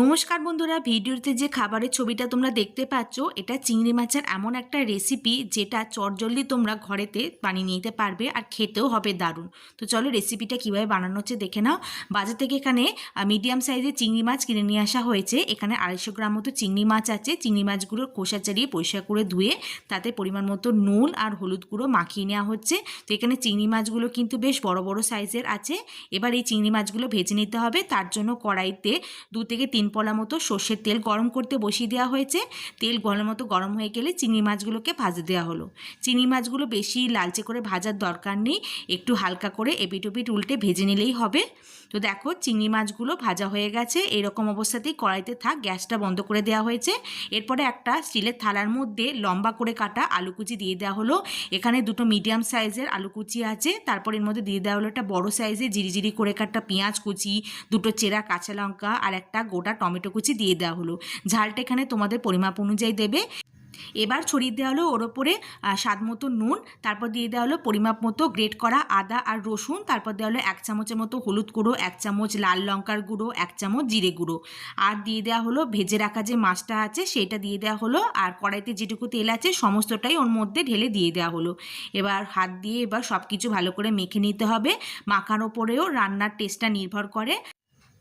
নমস্কার বন্ধুরা, ভিডিওতে যে খাবারের ছবিটা তোমরা দেখতে পাচ্ছ, এটা চিংড়ি মাছের এমন একটা রেসিপি যেটা চটজলদি তোমরা ঘরেতে বানিয়ে নিতে পারবে আর খেতেও হবে দারুণ। তো চলো রেসিপিটা কীভাবে বানানো হচ্ছে দেখে নাও। বাজার থেকে এখানে মিডিয়াম সাইজের চিংড়ি মাছ কিনে নিয়ে আসা হয়েছে। এখানে আড়াইশো গ্রাম মতো চিংড়ি মাছ আছে। চিংড়ি মাছগুলোর খোসা চালিয়ে পরিষ্কার করে ধুয়ে তাতে পরিমাণ মতো নুন আর হলুদ গুঁড়ো মাখিয়ে নেওয়া হচ্ছে। তো এখানে চিংড়ি মাছগুলো কিন্তু বেশ বড় বড় সাইজের আছে। এবার এই চিংড়ি মাছগুলো ভেজে নিতে হবে। তার জন্য কড়াইতে দু থেকে তিন পলা মতো সর্ষের তেল গরম করতে বসিয়ে দেওয়া হয়েছে। তেল গরম মতো গরম হয়ে গেলে চিংড়ি মাছগুলোকে ভাজে দেওয়া হলো। চিংড়ি মাছগুলো বেশি লালচে করে ভাজার দরকার নেই। একটু হালকা করে এপিট উল্টে ভেজে নিলেই হবে। তো দেখো, চিংড়ি মাছগুলো ভাজা হয়ে গেছে। এরকম অবস্থাতেই কড়াইতে থাক, গ্যাসটা বন্ধ করে দেওয়া হয়েছে। এরপরে একটা স্টিলের থালার মধ্যে লম্বা করে কাটা আলু কুচি দিয়ে দেওয়া হলো। এখানে দুটো মিডিয়াম সাইজের আলু কুচি আছে। তারপর এর মধ্যে দিয়ে দেওয়া হলো একটা বড় সাইজের জিরিজিরি করে কাটা পেঁয়াজ কুচি, দুটো চেরা কাঁচা লঙ্কা আর একটা গোটা টমেটো কুচি দিয়ে দেওয়া হলো। ঝালটা এখানে তোমাদের পরিমাপ অনুযায়ী দেবে। এবার ছড়িয়ে দেওয়া হলো ওর ওপরে স্বাদ মতো নুন, তারপর দিয়ে দেওয়া হলো পরিমাপ মতো গ্রেট করা আদা আর রসুন, তারপর দেওয়া হলো এক চামচের মতো হলুদ গুঁড়ো, এক চামচ লাল লঙ্কার গুঁড়ো, এক চামচ জিরে গুঁড়ো। আর দিয়ে দেওয়া হলো ভেজে রাখা যে মাছটা আছে, সেটা দিয়ে দেওয়া হলো আর কড়াইতে যেটুকু তেল আছে সমস্তটাই ওর মধ্যে ঢেলে দিয়ে দেওয়া হলো। এবার হাত দিয়ে এবার সব কিছু ভালো করে মেখে নিতে হবে। মাখার ওপরেও রান্নার টেস্টটা নির্ভর করে।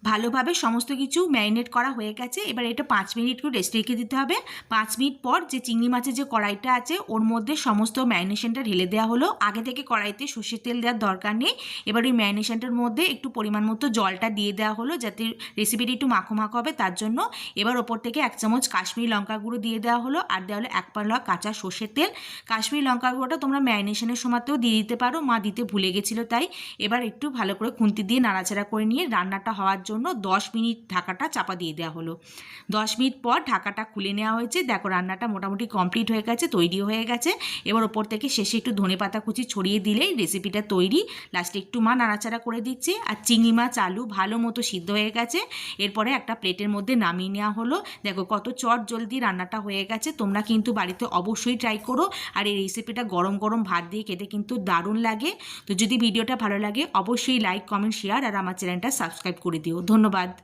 ভালোভাবে সমস্ত কিছু ম্যারিনেট করা হয়ে গেছে। এবার এটা পাঁচ মিনিট একটু রেস্ট রেখে দিতে হবে। পাঁচ মিনিট পর যে চিংড়ি মাছের যে কড়াইটা আছে, ওর মধ্যে সমস্ত ম্যারিনেশনটা ঢেলে দেওয়া হলো। আগে থেকে কড়াইতে সর্ষের তেল দেওয়ার দরকার নেই। এবার ওই ম্যারিনেশনটার মধ্যে একটু পরিমাণ মতো জলটা দিয়ে দেওয়া হলো যাতে রেসিপিটি একটু মাখো মাখো হবে তার জন্য। এবার ওপর থেকে এক চামচ কাশ্মীরি লঙ্কা গুঁড়ো দিয়ে দেওয়া হলো আর দেওয়া হলো এক পাল্লা কাঁচা সর্ষের তেল। কাশ্মীরি লঙ্কা গুঁড়োটা তোমরা ম্যারিনেশনের সময়তেও দিয়ে দিতে পারো। মা দিতে ভুলে গেছিল তাই। এবার একটু ভালো করে খুন্তি দিয়ে নাড়াচাড়া করে নিয়ে রান্নাটা হওয়ার জন্য দশ মিনিট ঢাকাটা চাপা দিয়ে দেওয়া হলো। দশ মিনিট পর ঢাকাটা খুলে নেওয়া হয়েছে। দেখো, রান্নাটা মোটামুটি কমপ্লিট হয়ে গেছে, তৈরি হয়ে গেছে। এবার ওপর থেকে শেষে একটু ধনে পাতা কুচি ছড়িয়ে দিলেই রেসিপিটা তৈরি। লাস্টে একটু মা নাড়াচাড়া করে দিচ্ছে। আর চিংড়ি মাছ, আলু ভালো মতো সিদ্ধ হয়ে গেছে। এরপরে একটা প্লেটের মধ্যে নামিয়ে নেওয়া হলো। দেখো, কত চট জলদি রান্নাটা হয়ে গেছে। তোমরা কিন্তু বাড়িতে অবশ্যই ট্রাই করো। আর এই রেসিপিটা গরম গরম ভাত দিয়ে খেতে কিন্তু দারুণ লাগে। তো যদি ভিডিওটা ভালো লাগে, অবশ্যই লাইক কমেন্ট শেয়ার আর আমার চ্যানেলটা সাবস্ক্রাইব করে দিও। ধন্যবাদ।